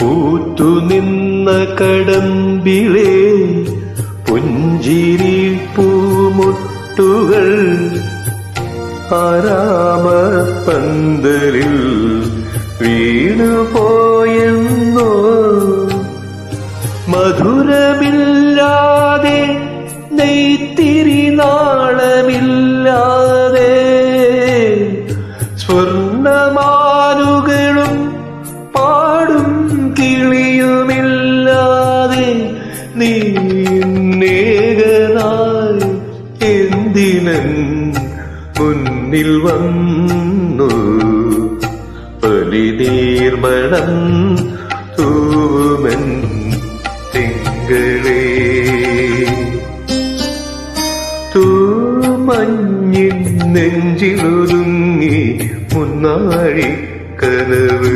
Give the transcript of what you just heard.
പൂത്തുനിന്ന കടമ്പിളേ പുഞ്ചിരി പൂമുട്ടുകൾ ആരാമ പന്തലിൽ വീണുപോയെന്നോ. മധുരമില്ലാതെ നെയ്ത്തിരി നാളമില്ലാതെ സ്വർണമാനുകളും കിളിയുമില്ലാതെ നീ എന്തിനൻ മുന്നിൽ വന്നു? പലിനീർമണം തൂവൻ തിങ്കളേ. തൂമഞ്ഞിൻ നെഞ്ചിലൊതുങ്ങി മുന്നാഴി കനവ്